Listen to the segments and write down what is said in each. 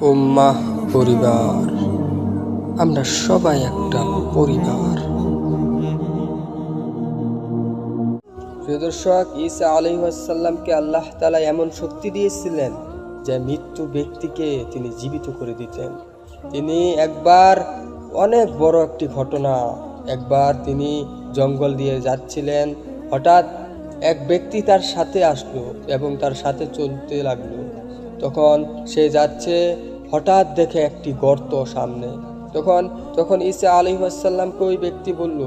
উম্মাহ, পরিবার। আমরা সবাই একটা পরিবার। প্রিয় দর্শক, ঈসা আল্লাহ তালা এমন শক্তি দিয়েছিলেন যে মৃত্যু ব্যক্তিকে তিনি জীবিত করে দিতেন। তিনি একবার অনেক বড় একটি ঘটনা, একবার তিনি জঙ্গল দিয়ে যাচ্ছিলেন, হঠাৎ এক ব্যক্তি তার সাথে আসলো এবং তার সাথে চলতে লাগল। তখন সে যাচ্ছে হঠাৎ দেখে একটি গর্ত সামনে। তখন তখন ঈসা আলহিহাসাল্লামকে ওই ব্যক্তি বলল,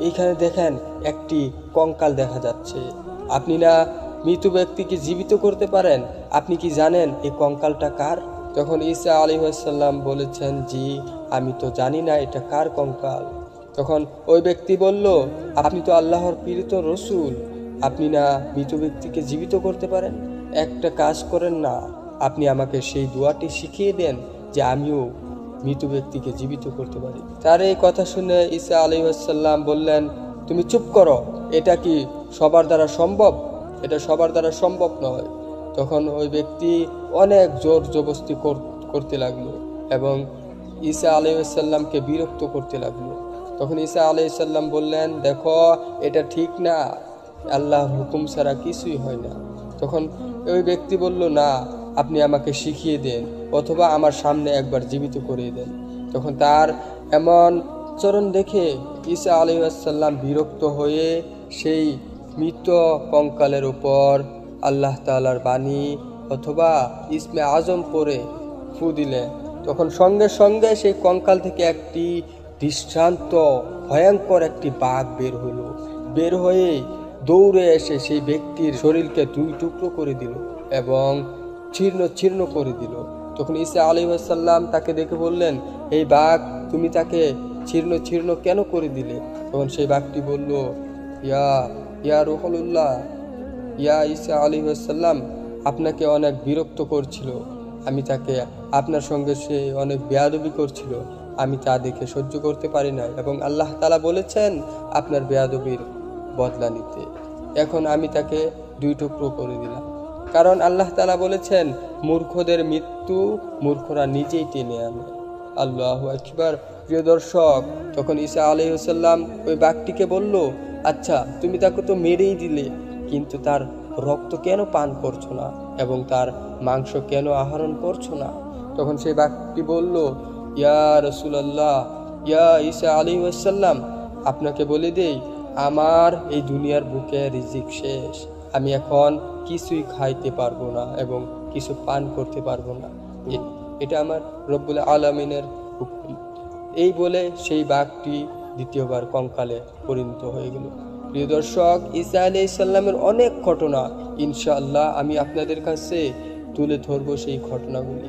এইখানে দেখেন একটি কঙ্কাল দেখা যাচ্ছে। আপনি না মৃত ব্যক্তিকে জীবিত করতে পারেন? আপনি কি জানেন এই কঙ্কালটা কার? তখন ঈসা আলিহাসাল্লাম বলেছেন, জি, আমি তো জানি না এটা কার কঙ্কাল। তখন ওই ব্যক্তি বলল, আপনি তো আল্লাহর পীড়িত রসুল। আপনি না মৃত ব্যক্তিকে জীবিত করতে পারেন? একটা কাজ করেন না। আপনি আমাকে সেই দোয়াটি শিখিয়ে দেন যে আমিও মৃত ব্যক্তিকে জীবিত করতে পারি। তার এই কথা শুনে ঈসা আলহিহাসাল্লাম বললেন, তুমি চুপ করো, এটা কি সবার দ্বারা সম্ভব? এটা সবার দ্বারা সম্ভব নয়। তখন ওই ব্যক্তি অনেক জোর জবস্তি কর- করতে লাগল এবং ঈসা আলহিসাল্লামকে বিরক্ত করতে লাগল। তখন ঈসা আলহিসাল্লাম বললেন, দেখো, এটা ঠিক না, আল্লাহর হুকুম ছাড়া কিছুই হয় না। তখন ওই ব্যক্তি বলল, না আপনি আমাকে শিখিয়ে দেন অথবা আমার সামনে একবার জীবিত করিয়ে দেন। তখন তার এমন চরণ দেখে ঈসা আলহিসাল্লাম বিরক্ত হয়ে সেই মৃত কঙ্কালের উপর আল্লাহ তালার বাণী অথবা ইসমে আজম পরে ফু দিলেন। তখন সঙ্গে সঙ্গে সেই কঙ্কাল থেকে একটি দৃষ্টান্ত, ভয়ঙ্কর একটি বাঘ বের হলো। বের হয়ে দৌড়ে এসে সেই ব্যক্তির শরীরকে দুই টুকরো করে দিল এবং ছিন্ন ছিন্ন করে দিল। তখন ঈসা আলী সাল্লাম তাকে দেখে বললেন, এই বাঘ, তুমি তাকে ছিন্ন ছিন্ন কেন করে দিলে? তখন সেই বাঘটি বলল, ইয়া ইয়া রুহলুল্লাহ, ইয়া ঈসা আলী সাল্লাম আপনাকে অনেক বিরক্ত করছিল। আমি তাকে আপনার সঙ্গে সে অনেক বেয়াদবি করছিল। আমি তা দেখে সহ্য করতে পারি না এবং আল্লাহ তালা বলেছেন আপনার বেয়াদবির বদলা নিতে। এখন আমি তাকে দুই টুকরো করে দিলাম। কারণ আল্লাহ তালা বলেছেন, মূর্খদের মৃত্যু মূর্খরা নিজেই টেনে আনে। আল্লাহ একবার প্রিয় দর্শক, তখন ঈসা আলহিহসাল্লাম ওই বাঘটিকে বলল আচ্ছা তুমি তাকে তো মেরেই দিলে, কিন্তু তার রক্ত কেন পান করছ না এবং তার মাংস কেন আহরণ করছ না? তখন সেই বাঘটি বলল, ইয়া রসুলাল্লাহ, ইয়া ঈসা আলী ওয়াসাল্লাম, আপনাকে বলে দেই, আমার এই দুনিয়ার বুকে রিজিক শেষ। আমি এখন কিছুই খাইতে পারব না এবং কিছু পান করতে পারব না। এটা আমার রব্বুল আলমিনের হুকুম। এই বলে সেই বাঘটি দ্বিতীয়বার কঙ্কালে পরিণত হয়ে গেল। প্রিয় দর্শক, ঈসা আলি ইসাল্লামের অনেক ঘটনা, ইনশাআল্লাহ আমি আপনাদের কাছে তুলে ধরবো সেই ঘটনাগুলি।